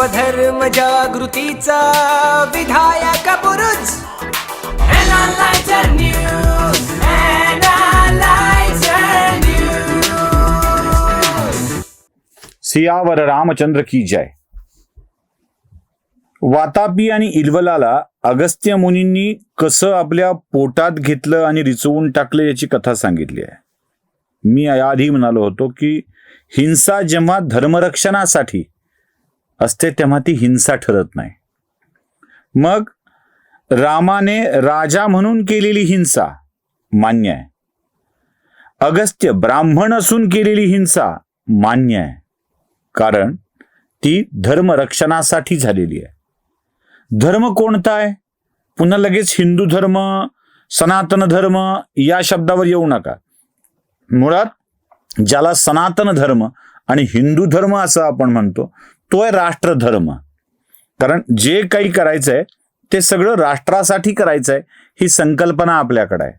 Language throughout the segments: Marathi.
स्वधर्म जागृतीचा विधायक News. सियावर रामचंद्र की जय. वातापी आणि इल्वलाला अगस्त्य मुनींनी कसं आपल्या पोटात घेतलं आणि रिचवून टाकलं याची कथा सांगितली आहे. मी याआधी म्हणालो होतो की हिंसा जेव्हा धर्मरक्षणासाठी असते तेव्हा ती हिंसा ठरत नाही. मग रामाने राजा म्हणून केलेली हिंसा मान्य आहे. अगस्त्य ब्राह्मण असून केलेली हिंसा मान्य आहे. कारण ती धर्मरक्षणासाठी झालेली आहे. धर्म कोणता आहे? पुन्हा लगेच हिंदू धर्म सनातन धर्म या शब्दावर येऊ नका. मुळात ज्याला सनातन धर्म आणि हिंदू धर्म असं आपण म्हणतो तो आहे राष्ट्रधर्म. कारण जे काही करायचं आहे ते सगळं राष्ट्रासाठी करायचं आहे ही संकल्पना आपल्याकडे आहे.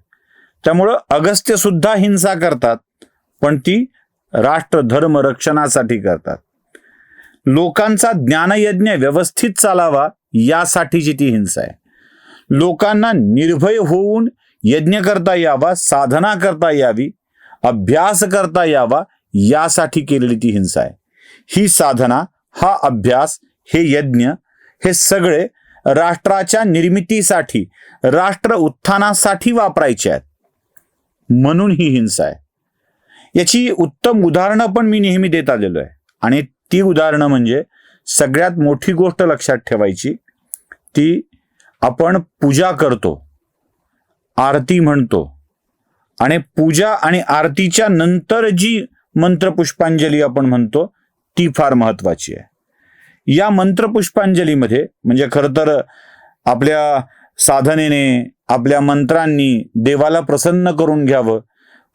त्यामुळं अगस्त्य सुद्धा हिंसा करतात पण ती राष्ट्रधर्म रक्षणासाठी करतात. लोकांचा ज्ञानयज्ञ व्यवस्थित चालावा यासाठीची ती हिंसा आहे. लोकांना निर्भय होऊन यज्ञ करता यावा साधना करता यावी अभ्यास करता यावा यासाठी केलेली ती हिंसा आहे. ही साधना हा अभ्यास हे यज्ञ हे सगळे राष्ट्राच्या निर्मितीसाठी राष्ट्र उत्थानासाठी वापरायचे आहेत. म्हणून ही हिंसा आहे. याची उत्तम उदाहरणं पण मी नेहमी देत आलेलो आहे. आणि ती उदाहरणं म्हणजे सगळ्यात मोठी गोष्ट लक्षात ठेवायची ती आपण पूजा करतो आरती म्हणतो. आणि पूजा आणि आरतीच्या नंतर जी मंत्रपुष्पांजली आपण म्हणतो ती फार महत्वाची आहे. या मंत्रपुष्पांजलीमध्ये म्हणजे खरं तर आपल्या साधनेने आपल्या मंत्रांनी देवाला प्रसन्न करून घ्यावं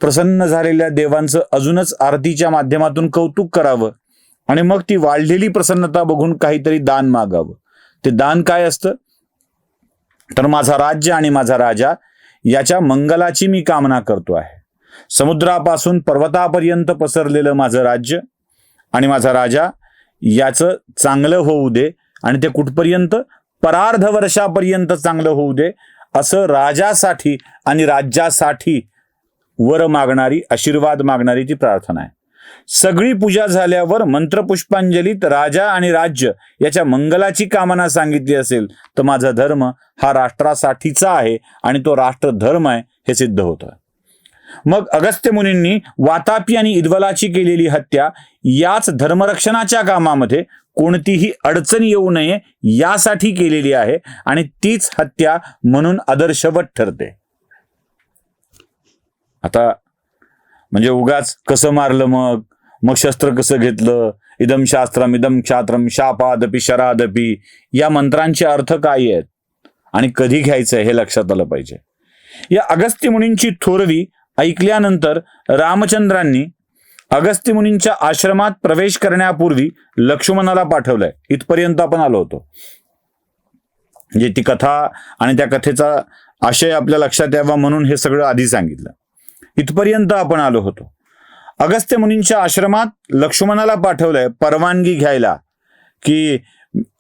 प्रसन्न झालेल्या देवांचं अजूनच आरतीच्या माध्यमातून कौतुक करावं आणि मग ती वाढलेली प्रसन्नता बघून काहीतरी दान मागावं. ते दान काय असतं? तर माझा राज्य आणि माझा राजा याच्या मंगलाची मी कामना करतो आहे. समुद्रापासून पर्वतापर्यंत पसरलेलं माझं राज्य आणि माझा राजा याचं चांगलं होऊ दे आणि ते कुठपर्यंत? परार्ध वर्षापर्यंत चांगलं होऊ दे असं राजासाठी आणि राज्यासाठी वर मागणारी आशीर्वाद मागणारी ती प्रार्थना आहे. सगळी पूजा झाल्यावर मंत्रपुष्पांजलीत राजा आणि राज्य याच्या मंगलाची कामना सांगितली असेल तर माझा धर्म हा राष्ट्रासाठीचा आहे आणि तो राष्ट्रधर्म आहे हे सिद्ध होतं. मग अगस्त्य मुनींनी वातापी आणि इद्वलाची केलेली हत्या याच धर्मरक्षणाच्या कामामध्ये कोणतीही अडचण येऊ नये यासाठी केलेली आहे आणि तीच हत्या म्हणून आदर्शवत ठरते. आता म्हणजे उगाच कसं मारलं मग? मग शस्त्र कसं घेतलं? इदम शास्त्रम इदम क्षात्रम शापादपी शरादपी या मंत्रांचे अर्थ काय आहेत? आणि कधी घ्यायचं हे लक्षात आलं पाहिजे. या अगस्त्य मुनींची थोरवी ऐकल्यानंतर रामचंद्रांनी अगस्त्य मुनींच्या आश्रमात प्रवेश करण्यापूर्वी लक्ष्मणाला पाठवलंय. इथपर्यंत आपण आलो होतो. म्हणजे ती कथा आणि त्या कथेचा आशय आपल्या लक्षात यावा म्हणून हे सगळं आधी सांगितलं. इथपर्यंत आपण आलो होतो. अगस्त्य मुनींच्या आश्रमात लक्ष्मणाला पाठवलंय परवानगी घ्यायला की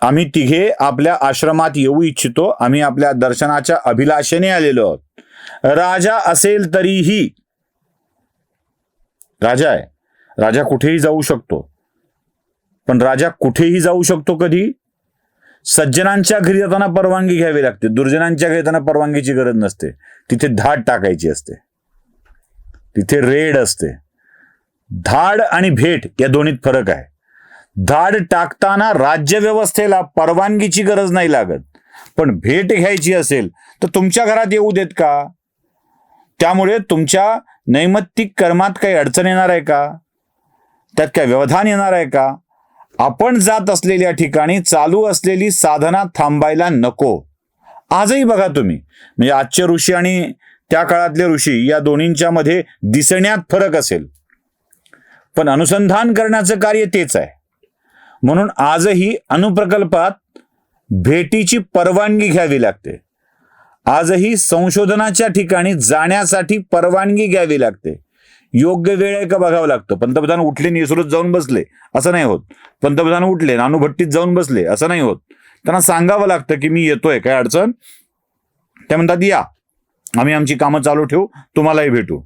आम्ही तिघे आपल्या आश्रमात येऊ इच्छितो. आम्ही आपल्या दर्शनाच्या अभिलाषेने आलेलो आहोत. राजा असेल तरीही. राजा आहे. राजा कुठेही जाऊ शकतो. पण राजा कुठेही जाऊ शकतो कधी? सज्जनांच्या घरी जाताना परवानगी घ्यावी लागते. दुर्जनांच्या घरी जाताना परवानगीची गरज नसते. तिथे धाड टाकायची असते. तिथे रेड असते. धाड आणि भेट या दोन्हीत फरक आहे. धाड टाकताना राज्य व्यवस्थेला परवानगीची गरज नाही लागत. पण भेट घ्यायची असेल तर तुमच्या घरात येऊ देत का? त्यामुळे तुमच्या नैमित्तिक कर्मात काही अडचण येणार आहे का? त्यात काय व्यवधान येणार आहे का? आपण जात असलेल्या ठिकाणी चालू असलेली साधना थांबायला नको. आजही बघा तुम्ही. म्हणजे आजचे ऋषी आणि त्या काळातले ऋषी या दोन्हींच्या मध्ये दिसण्यात फरक असेल. पण अनुसंधान करण्याचं कार्य तेच आहे. म्हणून आजही अनुप्रकल्पात भेटीची परवानगी घ्यावी लागते. आजही संशोधनाच्या ठिकाणी जाण्यासाठी परवानगी घ्यावी लागते. योग्य वेळ आहे का बघावं लागतं? पंतप्रधान उठले निसृत जाऊन बसले. असं नाही होत. पंतप्रधान उठले नानूभट्टीत जाऊन बसले. असं नाही होत. त्यांना सांगावं लागतं की मी येतोय काय अडचण? त्या म्हणतात या. आम्ही आमची कामं चालू ठेवू तुम्हालाही भेटू.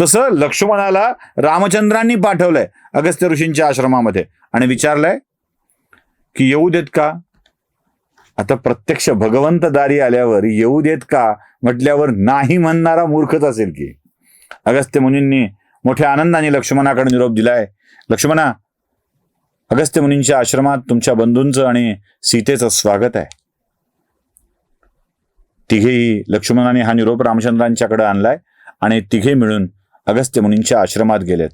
तसं लक्ष्मणाला रामचंद्रांनी पाठवलंय अगस्त्य ऋषींच्या आश्रमामध्ये आणि विचारलंय की येऊ देत का? आता प्रत्यक्ष भगवंत दारी आल्यावर येऊ देत का म्हटल्यावर नाही म्हणणारा मूर्खच असेल की. अगस्त्य मुनींनी मोठ्या आनंदाने लक्ष्मणाकडे निरोप दिलाय. लक्ष्मणा अगस्त्य मुनींच्या आश्रमात तुमच्या बंधूंचं आणि सीतेचं स्वागत आहे. तिघेही लक्ष्मणाने हा निरोप रामचंद्रांच्याकडे आणलाय आणि तिघे मिळून अगस्त्य मुनींच्या आश्रमात गेलेत.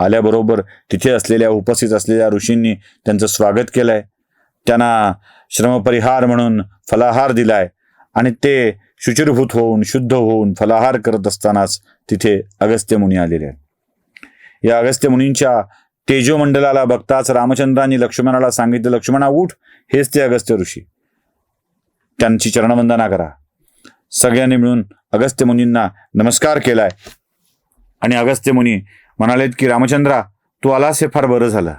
आल्याबरोबर तिथे असलेल्या उपस्थित असलेल्या ऋषींनी त्यांचं स्वागत केलंय. त्यांना श्रमपरिहार म्हणून फलाहार दिलाय. आणि ते शुचिरभूत होऊन शुद्ध होऊन फलाहार करत असतानाच तिथे अगस्त्य मुनी आलेले आहेत. या अगस्त्य मुनींच्या तेजोमंडलाला बघताच रामचंद्रांनी लक्ष्मणाला सांगितलं लक्ष्मणा उठ हेच ते अगस्त्य ऋषी. त्यांची चरणवंदना करा. सगळ्यांनी मिळून अगस्त्य मुनींना नमस्कार केलाय. आणि अगस्त्य मुनी म्हणालेत की रामचंद्रा तू आलास हे फार बरं झालं.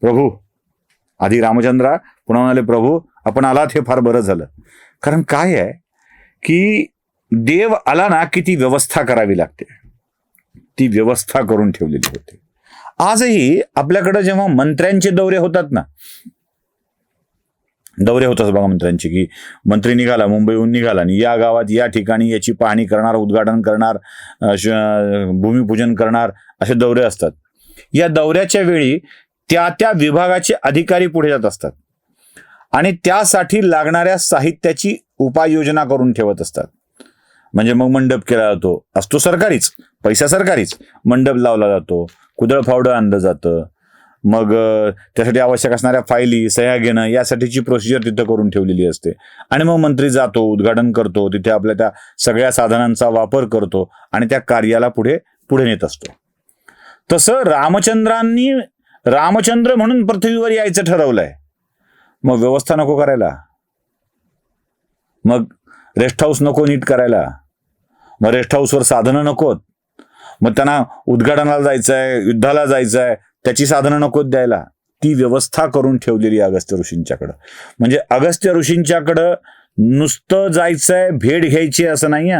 प्रभू आधी रामचंद्रा पुन्हा म्हणाले प्रभू आपण आलात हे फार बरं झालं. कारण काय आहे की देव आला ना की ती व्यवस्था करावी लागते. ती व्यवस्था करून ठेवलेली होती. आजही आपल्याकडे जेव्हा मंत्र्यांचे दौरे होतात ना दौरे होतात बघा मंत्र्यांचे की मंत्री निघाला मुंबईहून निघाला आणि या गावात या ठिकाणी याची पाहणी करणार उद्घाटन करणार भूमिपूजन करणार असे दौरे असतात. या दौऱ्याच्या वेळी त्या त्या विभागाचे अधिकारी पुढे जात असतात. आणि त्यासाठी लागणाऱ्या साहित्याची उपाययोजना करून ठेवत असतात. म्हणजे मग मंडप केला जातो. असतो सरकारीच. पैसा सरकारीच. मंडप लावला जातो. कुदळ फावडं आणलं जातं. मग त्यासाठी आवश्यक असणाऱ्या फायली सह्या घेणं यासाठीची प्रोसिजर तिथं करून ठेवलेली असते. आणि मग मंत्री जातो उद्घाटन करतो. तिथे आपल्या त्या सगळ्या साधनांचा वापर करतो आणि त्या कार्याला पुढे पुढे नेत असतो. तसं रामचंद्रांनी रामचंद्र म्हणून पृथ्वीवर यायचं ठरवलंय. मग व्यवस्था नको करायला. मग रेस्ट हाऊस नको नीट करायला. मग रेस्ट हाऊसवर साधनं नकोत. मग त्यांना उद्घाटनाला जायचंय युद्धाला जायचंय त्याची साधनं नकोत द्यायला. ती व्यवस्था करून ठेवलेली अगस्त्य ऋषींच्याकडं. म्हणजे अगस्त्य ऋषींच्याकडं नुसतं जायचंय भेट घ्यायची असं नाही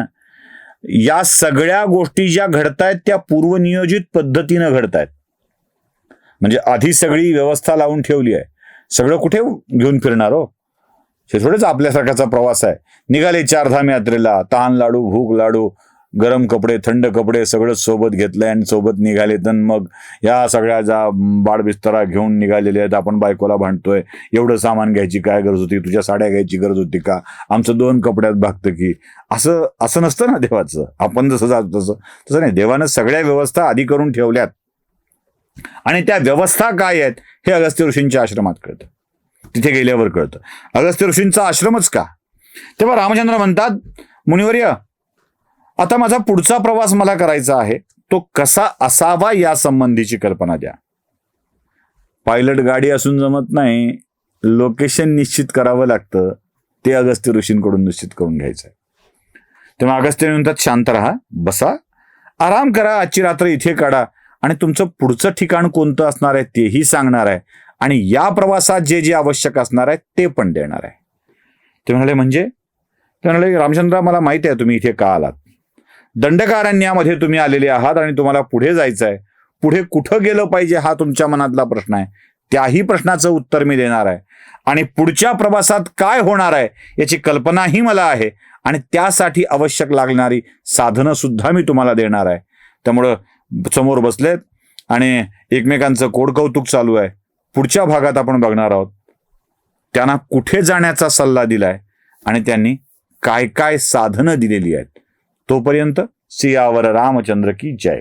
या सगळ्या गोष्टी ज्या घडतायत त्या पूर्वनियोजित पद्धतीनं घडतायत. म्हणजे आधी सगळी व्यवस्था लावून ठेवली आहे. सगळं कुठे घेऊन फिरणार हो? हे थोडेच आपल्यासारख्याचा प्रवास आहे. निघाले चारधाम यात्रेला. तहान लाडू भूक लाडू गरम कपडे थंड कपडे सगळं सोबत घेतलंय आणि सोबत निघाले. तर मग या सगळ्या ज्या बाळबिस्तरा घेऊन निघालेले आहेत आपण बायकोला भांडतोय. एवढं सामान घ्यायची काय गरज होती? तुझ्या साड्या घ्यायची गरज होती का? आमचं दोन कपड्यात भागतं की. असं असं नसतं ना देवाचं. आपण जसं जातो तसं तसं नाही. देवानं सगळ्या व्यवस्था आधी करून ठेवल्यात. आणि त्या व्यवस्था काय आहेत हे अगस्त्य ऋषींच्या आश्रमात कळतं. तिथे गेल्यावर कळतं. अगस्त्य ऋषींचा आश्रमच का? तेव्हा रामचंद्र म्हणतात मुनिवर्य आता माझा पुढचा प्रवास मला करायचा आहे. तो कसा असावा या संबंधीची कल्पना द्या. पायलट गाडी असून जमत नाही. लोकेशन निश्चित करावं लागतं. ते अगस्त्य ऋषींकडून निश्चित करून घ्यायचं आहे तेव्हा अगस्त्य म्हणतात शांत राहा बसा. आराम करा. आजची रात्र इथे काढा. आणि तुमचं पुढचं ठिकाण कोणतं असणार आहे तेही सांगणार आहे. आणि या प्रवासात जे जे आवश्यक असणार आहे ते पण देणार आहे. ते म्हणाले म्हणजे? ते म्हणाले रामचंद्र मला माहिती आहे तुम्ही इथे का आलात. दंडकारण्यामध्ये तुम्ही आलेले आहात आणि तुम्हाला पुढे जायचं आहे. पुढे कुठं गेलं पाहिजे हा तुमच्या मनातला प्रश्न आहे. त्याही प्रश्नाचं उत्तर मी देणार आहे. आणि पुढच्या प्रवासात काय होणार आहे याची कल्पनाही मला आहे. आणि त्यासाठी आवश्यक लागणारी साधनं सुद्धा मी तुम्हाला देणार आहे. त्यामुळं समोर बसलेत आणि एकमेकांचं कोडकौतुक चालू आहे. पुढच्या भागात आपण बघणार आहोत. त्यांना कुठे जाण्याचा सल्ला दिलाय आणि त्यांनी काय काय साधनं दिलेली आहेत. तोपर्यंत सियावर रामचंद्र की जय.